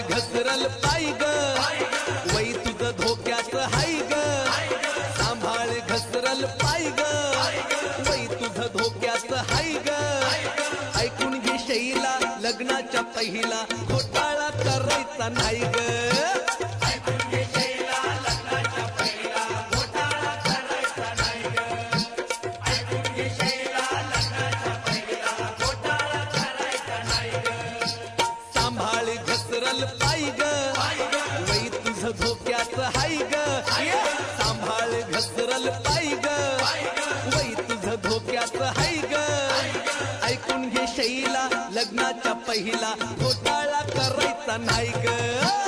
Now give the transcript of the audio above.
घसरल पाय ग. वै तुझं धोक्यात हाय ग. सांभाळ घसरल पाय ग. वै तुझं धोक्यात हाय ग. ऐकून घे शैला लग्नाच्या पहिला घोटाळा करायचा नाही ग. सांभाळ घसरल पाय ग. वै तुझ धोक्यात हाय ग. सांभाळ घसरल पाय ग. वै तुझ धोक्यात हाय ग. ऐकून घे शैला लग्नाच्या पहिला घोटाळा करायचा नाही ग.